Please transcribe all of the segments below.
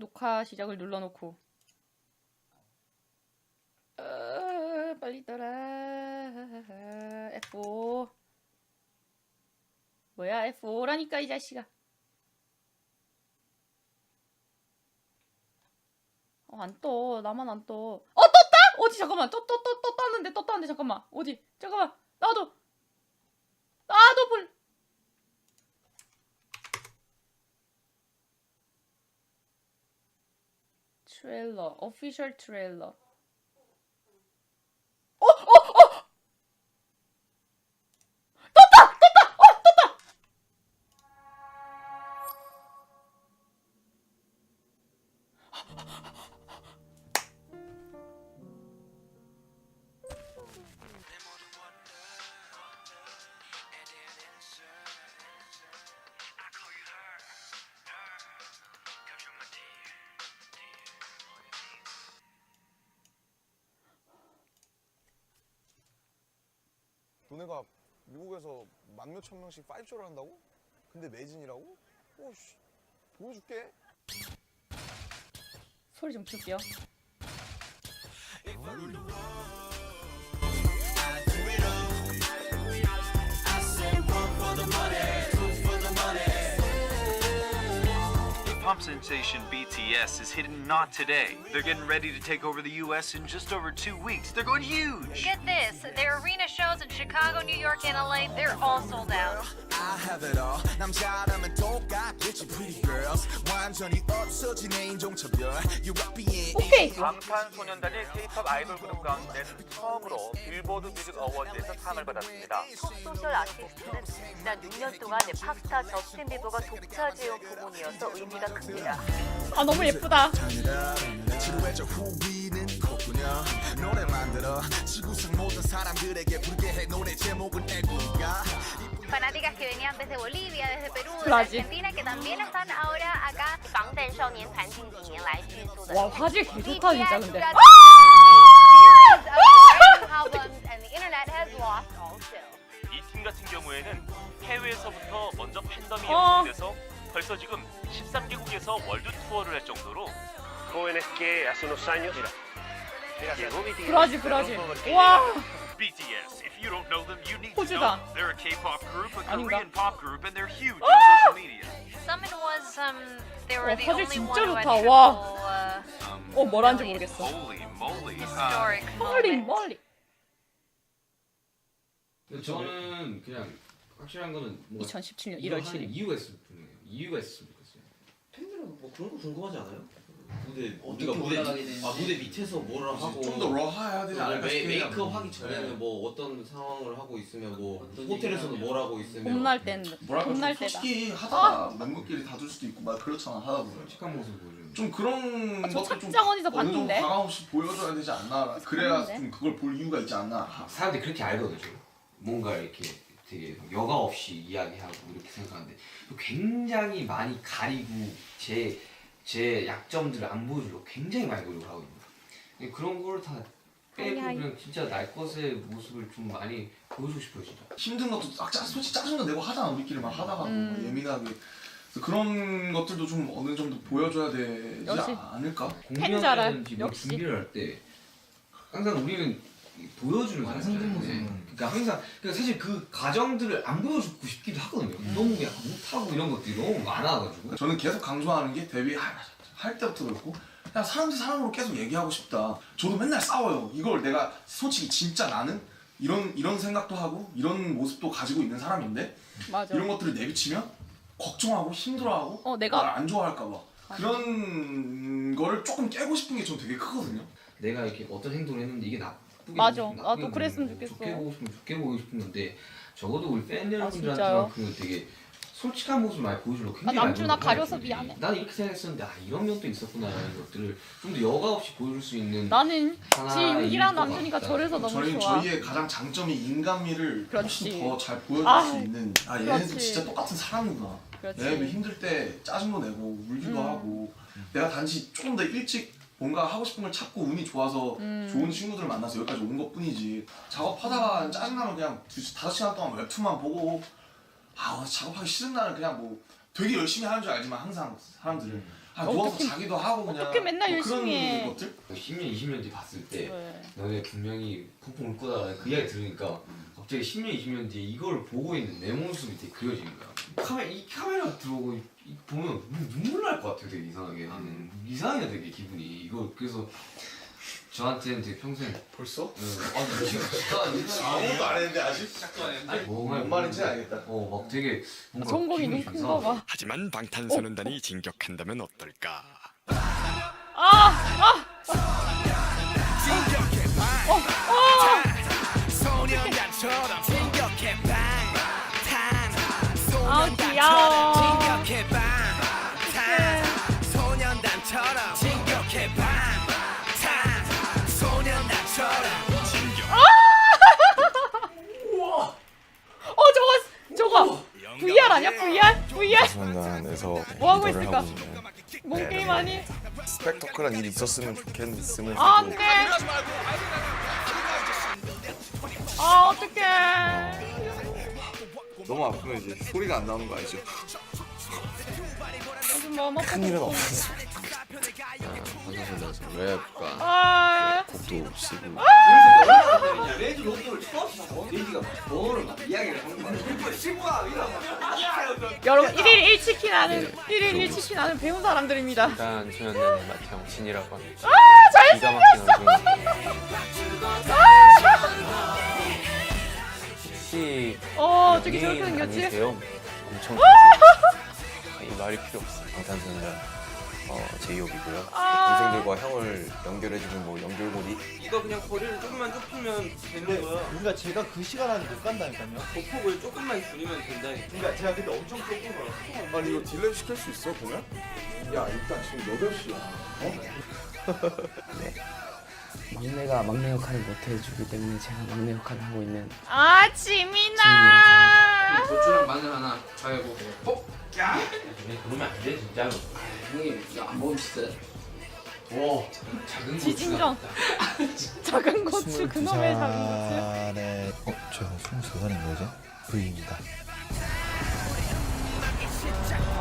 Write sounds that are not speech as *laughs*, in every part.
녹화 시작을 눌러놓고 어, 빨리 떠라 F5 뭐야 F5라니까 이 자식아 어, 안 떠. 나만 안 떠. 어, 떴다! 어디, 잠깐만. 떴, 떴, 떴, 떴다는데, 떴다는데, 잠깐만. 어디? 잠깐만. 나도. 나도 볼. 트레일러. 오피셜 트레일러. 어, 어, 어! 떴다! 떴다! 어, 떴다! 너네가 미국에서 만 몇천 명씩 5쇼를 한다고? 근데 매진이라고? 오씨 보여줄게 소리 좀 줄게요. Pop sensation BTS is hitting not today. They're getting ready to take over the US in just over two weeks. They're going huge. Get this, their arena shows in Chicago, New York, and LA, they're all sold out. I have it all 남자라면 똑같겠지 pretty girls 완전히 없어진 내 인종차별 유럽비엔 오케이. 방탄소년단이 K-팝 아이돌 그룹 가운데는 처음으로 빌보드 뮤직 어워즈에서 상을 받았습니다. 소셜 아티스트는 지난 6년 동안 팝스타 저스틴 비버가 독차지해온 부분이어서 의미가 큽니다. 아 너무 예쁘다. fanáticas que venían desde Bolivia, desde Perú, desde Argentina, que también están ahora acá. 와 화질 개좋다 진짜 근데. 이 팀 같은 경우에는 해외에서부터 먼저 팬덤이 어. 연습돼서 벌써 지금 13개국에서 월드 투어를 할 정도로 jóvenes que hace unos años llegó BTS. 브라질, 브라질. 와, BTS, if you don't know them, you need to 호주다. know. They're a K-pop group, a 아닌가? Korean pop group, and they're huge on social media. Summon was, um, they were 와, the 화질 only 진짜 one who had 좋다. triple, 와. uh, Um, 어, 뭐라는지 모르겠어. holy moly. Uh, historic 멀리, moment. 멀리. 근데 저는 그냥 확실한 거는 뭐 2017년 이거 1월 하는 7일. 이유가 있으면 분명해요. 이유가 있으면 좋겠어요. 팬들은 뭐 그런 거 궁금하지 않아요? 무대 어떻게 우리가 무대 올라가게. 아 무대 밑에서 뭐를 하고 좀 더 러해야 되지 않을까 메, 싶긴 해요. 메이크업 하기 전에는 네. 뭐 어떤 상황을 하고 있으면 뭐 어떤 호텔에서는 얘기를 뭘 하고 있으면 봄날 땐, 뭐랄까 봄날 좀 때다. 솔직히 하다가 멤버끼리 다툴 수도 있고 막 그렇잖아 하다 보면 솔직한 모습 보여주는 좀 그런 아, 저 것도 좀 착장원에서 어느 정도 봤는데? 가감없이 보여줘야 되지 않나 그래야 봤는데? 좀 그걸 볼 이유가 있지 않나 사람들이 그렇게 알거든요. 뭔가 이렇게 되게 여과 없이 이야기하고 이렇게 생각하는데 굉장히 많이 가리고 제, 제 약점들을 안 보여주려고 굉장히 많이 노력을 하거든요. 근데 그런 걸다 빼고. 그냥 진짜 날 것의 모습을 좀 많이 보여주고 싶어요 진짜. 힘든 것도 딱 짜, 솔직히 짜증도 내고 하잖아 우리끼리 막 하다가 음. 뭐 예민하게 그래서 그런 것들도 좀 어느 정도 보여줘야 되지 역시. 않을까 팬자라, 뭐 역시. 준비를 할 때 항상 우리는 보여주는 완성된 거잖아요. 모습은. 그러니까 항상 그러니까 사실 그 과정들을 안 보여주고 싶기도 하거든요. 음. 너무 그냥 못하고 이런 것들이 너무 많아가지고 저는 계속 강조하는 게 데뷔 할, 할 때부터 그렇고 그냥 사람 대 사람으로 계속 얘기하고 싶다. 저도 맨날 싸워요. 이걸 내가 솔직히 진짜 나는 이런 이런 생각도 하고 이런 모습도 가지고 있는 사람인데 맞아. 이런 것들을 내비치면 걱정하고 힘들어하고 어, 내가- 나를 안 좋아할까 봐 그런 거를 조금 깨고 싶은 게전 되게 크거든요. 내가 이렇게 어떤 행동을 했는데 이게 나 쁘게 맞아. 보고 싶- 나도 나쁘게 그랬으면 좋겠어. 좋게 보고 싶으면 좋게 보고 싶은 건데 적어도 우리 팬 진짜요? 여러분들한테만큼은 되게 솔직한 모습을 많이 보여주려고 굉장히 아, 많이 남준아 노력을 가려서. 미안해. 난 이렇게 생각했었는데 아 이런 면도 있었구나라는 것들을 좀 더 여과 없이 보여줄 수 있는 나는 것 남준이가 같다. 저래서 너무 저희 좋아. 저희의 가장 장점이 인간미를 그렇지. 훨씬 더잘 보여줄 아, 수 있는 아 얘네도 그렇지. 진짜 똑같은 사람이구나. 그렇지. 얘네도 힘들 때 짜증도 내고 울기도 음. 하고 내가 단지 조금 더 일찍 뭔가 하고 싶은 걸 찾고 운이 좋아서 음. 좋은 친구들을 만나서 여기까지 온 것 뿐이지 작업하다가 짜증나면 그냥 두, 다섯 시간 동안 웹툰만 보고 아 오늘 작업하기 싫은 날은 그냥 뭐 되게 열심히 하는 줄 알지만 항상 사람들은 아 아, 누워서 어떻게- 자기도 하고 그냥 어떻게 맨날 뭐 열심히 해. 그런 것들? 10년 20년 뒤 봤을 때 왜? 너네 분명히 펑펑 울고 다가 그 이야기 들으니까 갑자기 10년 20년 뒤에 이걸 보고 있는 내 모습이 되게 그려지는 거야 카메, 이 카메라 들어오고 이- 이 보면 눈- 눈물 날 것 같아 되게 이상하게 나는 이상해 되게 기분이 이거 그래서 저한테는 되게 평생 벌써? 응. 아니 지금 진짜 아무것도 안 했는데 아직? 뭔 말인지 알겠다. 어 막 되게 뭔가 성공이 기분이 눈좀 큰가 이상하다. 봐. 하지만 방탄소년단이 진격한다면 어떨까 아! 소년단처럼 진격해 방탄 아 귀여워. 진격해 방탄 소년단처럼 진격해 방탄 소년단처럼 어 저거 저거. VR 아니야? VR? VR? 소년단에서 뭐 하고 있을까? 뭔 게임 아니? 스펙터클한 일이 있었으면 좋겠으면 아 좋고 안돼. 아 어떡해. 너무 아프면 이제 소리가 안 나오는 거 알죠? 무슨 마음 아파. 큰 일은 없었어. 방탄소년단에서 랩과 아. 곡도 쓰고 레이지 로또를 사서 레이지가 뭐를 막 이야기를 하는 거야 여러분 1일 1치킨 하는 1일 1치킨 하는 배운 사람들입니다. 일단 소년단의 마태형 진이라고 합니다. 아 기가 잘생겼어. 막힌 혹시 어 저기 저렇게 연예인 생겼지? 아니세요? 엄청 아, 이 말이 필요 없어. 방탄소년단 어, 제이홉이고요. 아. 동생들과 형을 연결해주는 뭐 연결고리 이거 그냥 거리를 조금만 좁히면 되는 거야. 그러니까 제가 그 시간 안에 못 간다니까요. 보폭을 조금만 줄이면 된다니까. 그러니까 제가 근데 엄청 좁은 거라서. 아니 이거 딜레이 시킬 수 있어 보면? 야 일단 지금 8시야 *laughs* 막내가 막내 역할을 못 해주기 때문에 제가 막내 역할을 하고 있는 아 지민아. 고추랑 마늘 하나 자르고 어? 야! 그러면 안 돼 진짜로 형님 이거 안 먹으면 진짜 와 작은 지진정. *laughs* 작은 고추 그놈의 작은 고추. 살에 어? 제가 22살인 거죠? V입니다.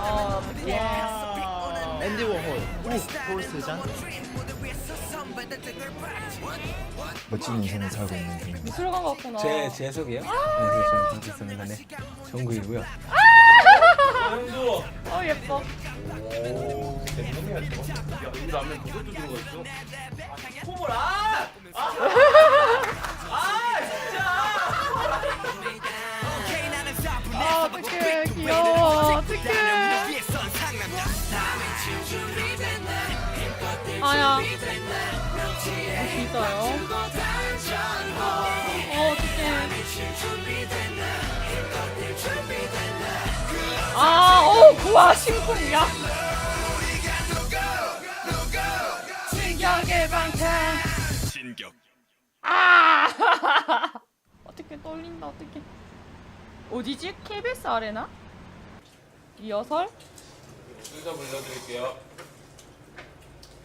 아. 앤디 워홀 오! 폴스잔 멋진 인생을 살고 있는 중입니다. 들어간 것 같구나. 제 재석이요? 네, 그래서 방탄소년단의 정국이고요. 어 예뻐. 아 어떡해 귀여워. 어떡해. 아야 진짜요? 어 어떡해 아, 어, 구아 심쿵이야. 진격의 방탄. 진격 아! 어떻게 떨린다, 어떻게. 어디지? KBS 아레나? 리허설? 순서 불러드릴게요.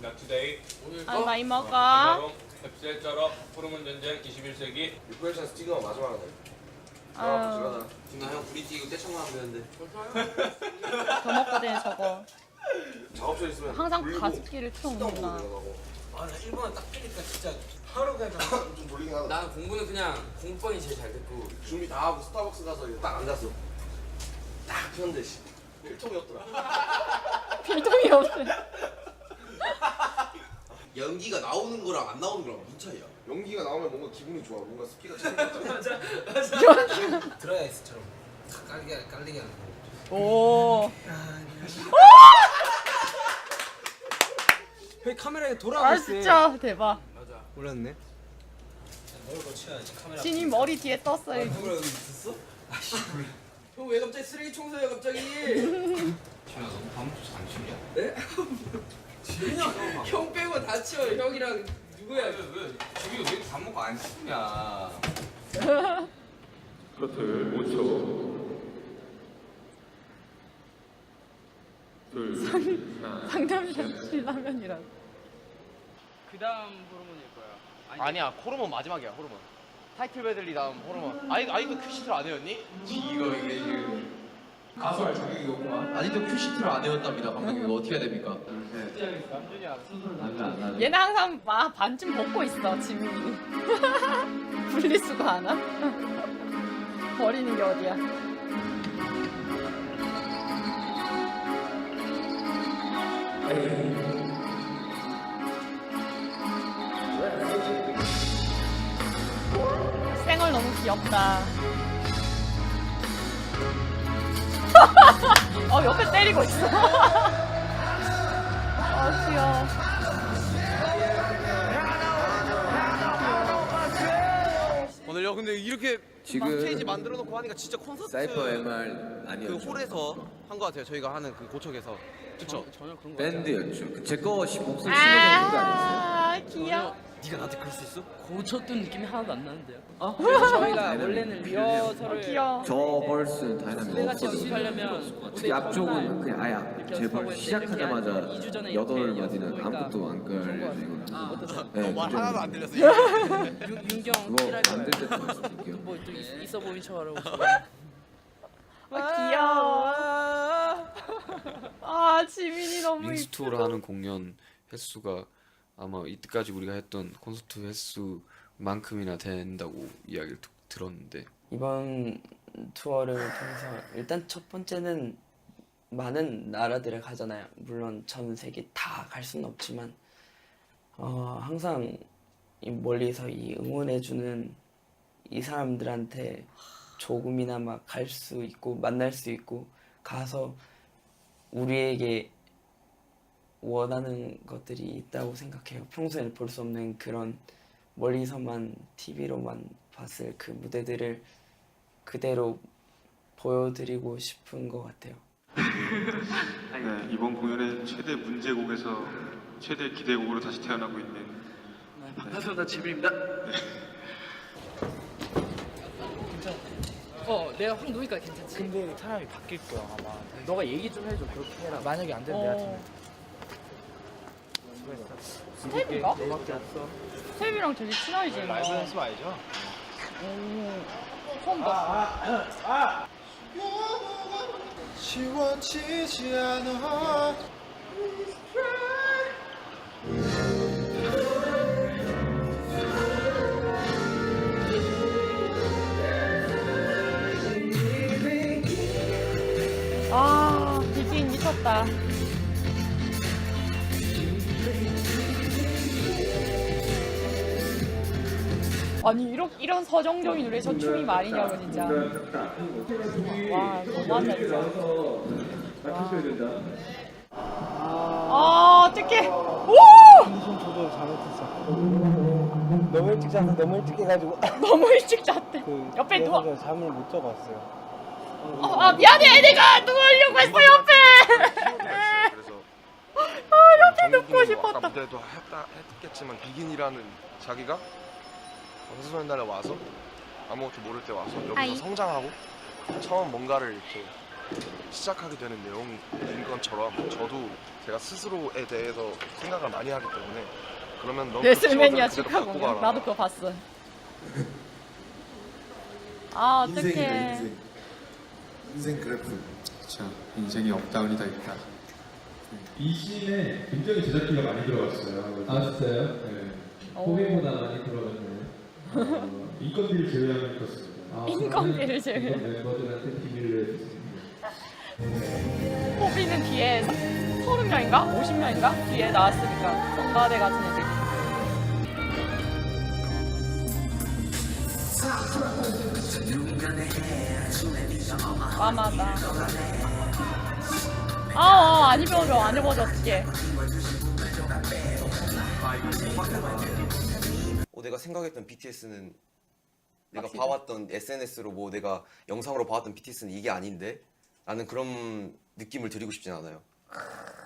락투데이. 아, 많이 먹어. 캡셀처럼 푸르문 전쟁 21세기. 유쿠에이션스 찍으면 마지막 하나 아유, 나형 브릿지 이거 떼창만 하면 되는데. 더 먹거든, 저거. 작업실 있으면 항상 돌리고 가습기를 켜놓는구나. 들어가고. 아 나 일본은 딱 뜨니까 진짜 하루 그냥 *coughs* 좀 돌리긴 하다 나는 공부는 그냥 공부번이 제일 잘 됐고. 준비 다 하고 스타벅스 가서 이제 딱 앉았어 딱 폈는데 씨. 필통이 없더라. *laughs* 필통이 없어. 연기가 나오는 거랑 안 나오는 거랑 무슨 차이야? 연기가 나오면 뭔가 기분이 좋아 뭔가 스피가 차는 *laughs* *laughs* 드라이스처럼 깔리게 깔리게 하는 거 오. 형 카메라에 아, 진짜 대박. 맞아 몰랐네. 뭘 고쳐야지 카메라 진이 머리 뒤에 떴어요. 카메라 여기 있었어? *laughs* 형 왜 갑자기 쓰레기 청소해 갑자기 지현아 너무 밤부터 안 치우냐? 네? 지현아 형 빼고 다 치워 형이랑 누구야 왜, 왜? 저기 왜밥 먹고 안 치우냐 상담실 신라면이라고. 그 다음 호르몬일 거야. 아니, 야 호르몬 마지막이야 호르몬. 타이틀 배들리 다음 호르몬. 아이 아이도 큐시트 안 해였니? 이거 이게 지금 가수 할 자격이 없구만. 아직도 큐시트를 안 외웠답니다. 감독님 이거 어떻게 해야 됩니까? 얘는 항상 막 반쯤 벗고 있어 지민이 분리수거 하나? 버리는 게 어디야 쌩얼 너무 귀엽다 *laughs* 어 옆에 때리고 있어 *laughs* 아 귀여워 오늘요 근데 이렇게 지금 스테이지 만들어 놓고 하니까 진짜 콘서트 사이퍼 MR 그 아니었죠. 홀에서 한 거 같아요 저희가 하는 그 고척에서 그쵸? 밴드였죠. 제거 목소리 신호된 거 아니었어요? 아 귀여워 네가 나한테 그럴 수 있어? 고쳤던 느낌이 하나도 안 나는데요. 어? 그래서 저희가 *laughs* 원래는 어, 리허설을 귀여워 저 벌스 다이나믹 무대같이 없었어요. 연습하려면 특히 앞쪽은 그냥 아예 이렇게 제 연습하고 벌 했는데 시작하자마자 그게 2주 전에 여덟 이렇게 마디는 연습 아무것도 안 보니까 끌려지거든요. 네, 말 그죠. 하나도 안 들렸어 윤- 윤경 그거 만들. 때도 말씀드릴게요. 뭐좀 있어 보인 척하라고. 아 귀여워 아 지민이 너무 링스 이쁘 투어를 하는 공연 횟수가 아마 이때까지 우리가 했던 콘서트 횟수만큼이나 된다고 이야기를 듣- 들었는데 이번 투어를 통해서 일단 첫 번째는 많은 나라들을 가잖아요. 물론 전 세계 다 갈 수는 없지만 어, 항상 이 멀리서 이 응원해주는 이 사람들한테 조금이나마 갈 수 있고 만날 수 있고 가서 우리에게 원하는 것들이 있다고 생각해요. 평소에는 볼수 없는 그런 멀리서만 TV로만 봤을 그 무대들을 그대로 보여드리고 싶은 것 같아요. *laughs* 네, 이번 공연의 최대 문제곡에서 최대 기대곡으로 다시 태어나고 있는 반갑습니다, 지민입니다. 어, 내가 확 놓으니까 괜찮지. 근데 사람이 바뀔 거야 아마. 너가 얘기 좀 해줘. 그렇게 해라. 만약에 안 되면 내가 어. 스텝인가? 스텝이랑 되게 친하지 너. 라이브 연습 아니죠? 오, 처음 봤어 지워지지 않아 아 비긴 미쳤다 아니 이런 이런 서정적인 노래에서 춤이 말이냐고 진짜. 와 너무한다 진짜. 아 어떡해. 오! 저도 잘못했어. 너무 일찍 자서 너무 일찍 해가지고. *laughs* 너무 일찍 잤대. 옆에 누워. 그래서 잠을 못 자고 왔어요. 어, 아 미안해 내가 누우려고 했어 옆에. 아 옆에 눕고 정국님도 싶었다. 아까 무대도 했다 했겠지만 비긴이라는 자기가 방송의 날에 와서 아무것도 모를 때 와서 여기서 아이. 성장하고 처음 뭔가를 이렇게 시작하게 되는 내용인 것처럼 저도 제가 스스로에 대해서 생각을 많이 하기 때문에 그러면 너그 레슬매니아 축하 공연. 나도 그거 봤어 *laughs* 아 어떡해 인생 그래프 자 인생이 업다운이 다 있다 이 씬에 굉장히 제작비가 많이 들어갔어요. 아 진짜요? 네. 호비보다 많이 들어갔네요. 어, 인건비를 제외하면 그렇습니다. 아, 인건비를 제외. 이건 멤버들한테 비밀로 해주세요. 호비는 뒤에 30명인가? 50명인가? 뒤에 나왔으니까 성가대 같은 애들 마마다 아, 아, 안 입어줘, 안 입어줘, 어떡해. 어, 내가 생각했던 BTS는 내가 확실히. 봐왔던 SNS로 뭐 내가 영상으로 봐왔던 BTS는 이게 아닌데 라는 그런 느낌을 드리고 싶진 않아요.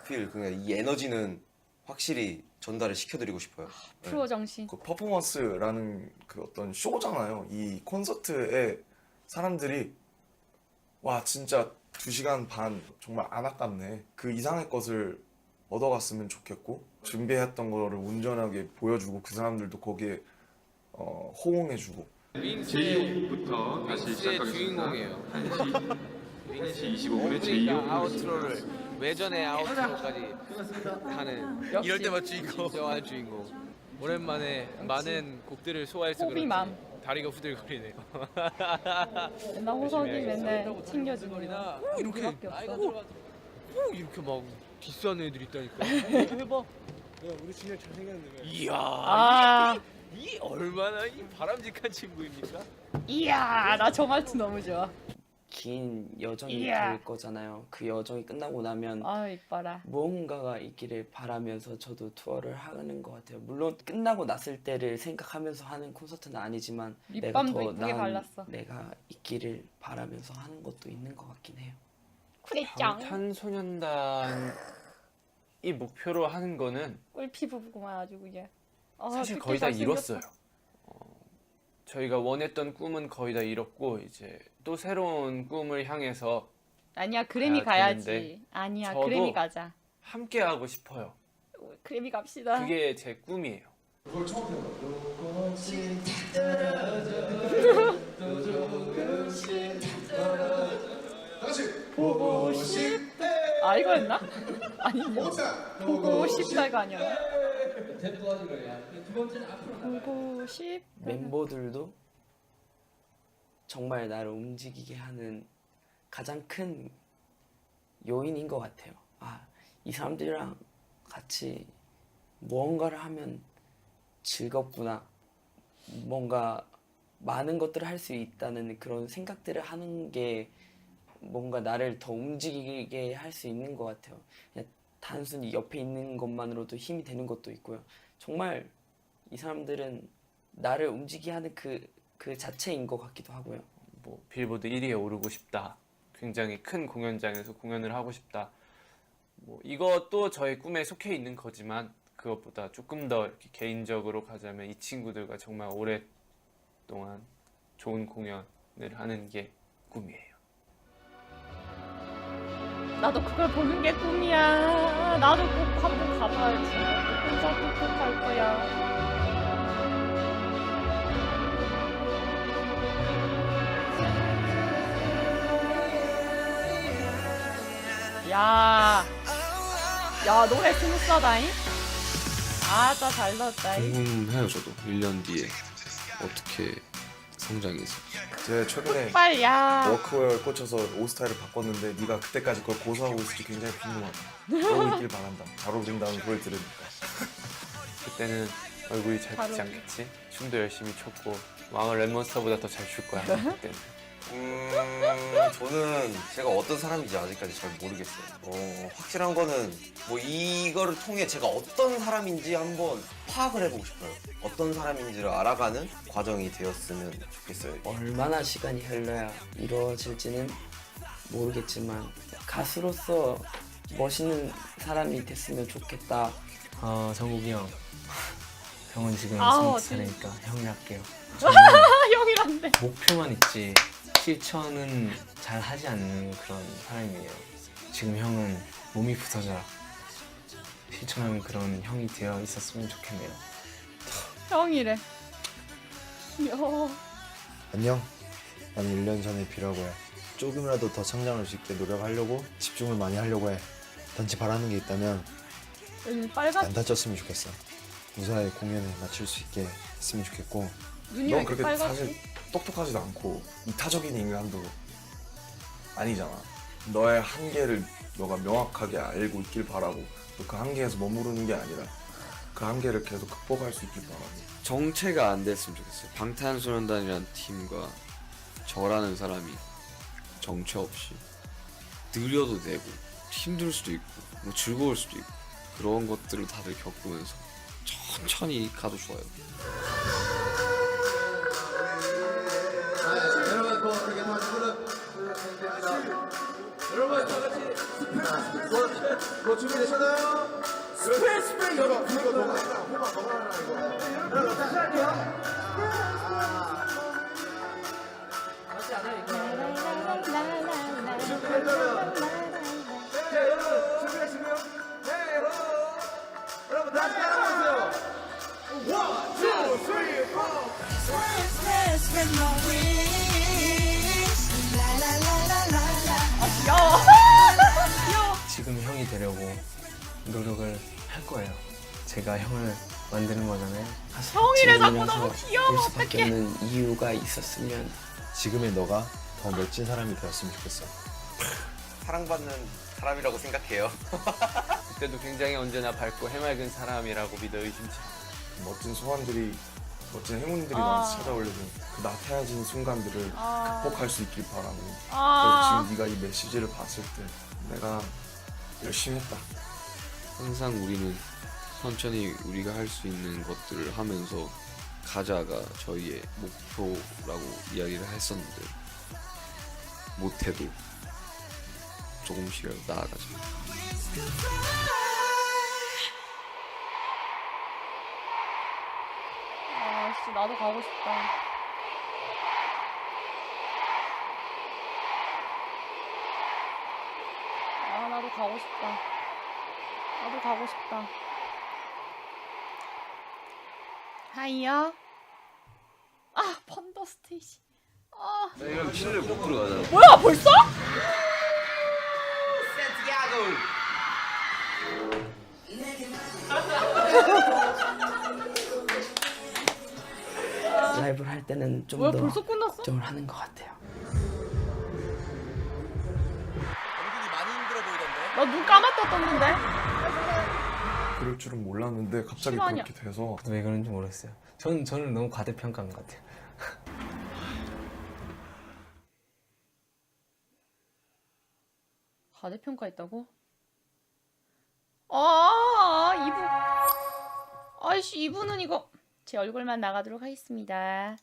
필 그냥 이 에너지는 확실히 전달을 시켜드리고 싶어요. 네. 프로 정신. 그 퍼포먼스라는 그 어떤 쇼잖아요. 이 콘서트에 사람들이 와 진짜 두 시간 반 정말 안 아깝네. 그 이상의 것을 얻어갔으면 좋겠고 준비했던 거를 온전하게 보여주고 그 사람들도 거기에 어, 호응해주고 제2부터 다시 시작하겠습니다 주인공이에요. 한시 1시 25분에 제2호 아우트로를 외전의 아우트로까지 하는. 이럴 때만 주인공 진정한 주인공 오랜만에 많은 곡들을 소화해서 그런지. 다리가 후들거리네요 맨날 호석이 맨날. 챙겨주고 이렇게 오, 이렇게 막 비싼 애들 있다니까 *laughs* 해봐 우리 진혁 잘생겼는데. 이야 아. 이, 이 얼마나 이 바람직한 친구입니까? 이야 나 저 말투 너무 좋아. 긴 여정이 이야. 될 거잖아요. 그 여정이 끝나고 나면 아 이뻐라. 무언가가 있기를 바라면서 저도 투어를 하는 것 같아요. 물론 끝나고 났을 때를 생각하면서 하는 콘서트는 아니지만 내가 립밤도 더 이쁘게 나은 발랐어. 내가 있기를 바라면서 하는 것도 있는 것 같긴 해요. 쿠레짱. 방탄소년단이 목표로 하는 거는 꿀피부 보고만 아주 그냥. 아, 사실 거의 다. 이뤘어요. 어, 저희가 원했던 꿈은 거의 다 이뤘고 이제 또 새로운 꿈을 향해서 아니야 그래미 가야 가야지. 되는데 아니야 저도 그래미 가자. 함께 하고 싶어요. 그래미 갑시다. 그게 제 꿈이에요. 그걸 처음 보고 싶다. 아 이거였나? 아니지. 보고 싶다가 아니야. 보고 싶. 멤버들도 정말 나를 움직이게 하는 가장 큰 요인인 것 같아요. 아, 이 사람들이랑 같이 무언가를 하면 즐겁구나. 뭔가 많은 것들을 할 수 있다는 그런 생각들을 하는 게 뭔가 나를 더 움직이게 할 수 있는 것 같아요. 그냥 단순히 옆에 있는 것만으로도 힘이 되는 것도 있고요. 정말 이 사람들은 나를 움직이게 하는 그, 그 자체인 것 같기도 하고요. 뭐 빌보드 1위에 오르고 싶다. 굉장히 큰 공연장에서 공연을 하고 싶다. 뭐 이것도 저의 꿈에 속해 있는 거지만 그것보다 조금 더 개인적으로 가자면 이 친구들과 정말 오랫동안 좋은 공연을 하는 게 꿈이에요. 나도 그걸 보는 게 꿈이야. 나도 꼭 한번 가봐야지. 콘서트 꼭갈 거야. 야, 야 노래 스무스하다잉. 아따 잘 넣었다잉. 궁금해요 저도 1년 뒤에 어떻게 성장해서 제가 최근에 빨야. 워크웨어에 꽂혀서 옷 스타일을 바꿨는데 네가 그때까지 그걸 고수하고 있을지 굉장히 궁금하다. 그러고 있길 바란다. 잘 어울린다는 소리 들으니까. *laughs* 그때는 얼굴이 잘잘 붙지. 않겠지? 춤도 열심히 췄고 마음을 랩몬스터보다 더 잘 출 거야 *laughs* 그때는. 음, 저는 제가 어떤 사람인지 아직까지 잘 모르겠어요. 어, 확실한 거는 뭐 이거를 통해 제가 어떤 사람인지 한번 파악을 해보고 싶어요. 어떤 사람인지를 알아가는 과정이 되었으면 좋겠어요. 얼마나 시간이 흘러야 이루어질지는 모르겠지만 가수로서 멋있는 사람이 됐으면 좋겠다. 어, 정국이 형. 형은 지금 아우, 20살이니까 형이 할게요. *laughs* 형이란데. 목표만 있지 실천은 잘 하지 않는 그런 사람이에요. 지금 형은 몸이 부서져라. 실천하는 그런 형이 되어 있었으면 좋겠네요. 형이래. 귀여워. 안녕. 나는 1년 전에 비라고 해. 조금이라도 더 성장할 수 있게 노력하려고 집중을 많이 하려고 해. 단지 바라는 게 있다면 여기 빨갛. 안 다쳤으면 좋겠어. 무사히 공연에 맞출 수 있게 했으면 좋겠고 눈이 왜넌 이렇게 그렇게 빨갛지? 똑똑하지도 않고 이타적인 인간도 아니잖아. 너의 한계를 너가 명확하게 알고 있길 바라고 또 그 한계에서 머무르는 게 아니라 그 한계를 계속 극복할 수 있길 바라고. 정체가 안 됐으면 좋겠어요 방탄소년단이라는 팀과 저라는 사람이 정체 없이 느려도 되고 힘들 수도 있고 뭐 즐거울 수도 있고 그런 것들을 다들 겪으면서 천천히 가도 좋아요 뭐 준비되셨나요? 스프레이 스프레이. 여러분 이거 너가 해라 호박 너가 해라 귀여워. 될 수밖에. 없는 이유가 있었으면 지금의 너가 더 멋진 사람이 되었으면 좋겠어. 사랑받는 사람이라고 생각해요. *laughs* 그때도 굉장히 언제나 밝고 해맑은 사람이라고 믿어 의심치 멋진 소원들이 멋진 행운들이 아. 나한테 찾아오려면 그 나태해진 순간들을 아. 극복할 수 있길 바라고 아. 그래서 지금 네가 이 메시지를 봤을 때 내가 열심히 했다 항상 우리는 천천히 우리가 할 수 있는 것들을 하면서 가자가 저희의 목표라고 이야기를 했었는데 못해도 조금씩이라도 나아가자. 아씨 나도 가고 싶다. 아 나도 가고 싶다. 나도 가고 싶다. 하이요. 아 펀더 스테이시. 아 이런 실내 못 들어가잖아. 뭐야 벌써? 라이브를 할 때는 좀 뭐야 더 벌써 끝났어? 걱정을 하는 것 같아요. 나 눈 감았다 떴는데. 그럴 줄은 몰랐는데 갑자기 실화냐? 그렇게 돼서 왜 그런지 모르겠어요. 저는 저는 너무 과대평가한 것 같아요. 과대평가했다고? 아 이분 아이씨 이분은 이거 제 얼굴만 나가도록 하겠습니다.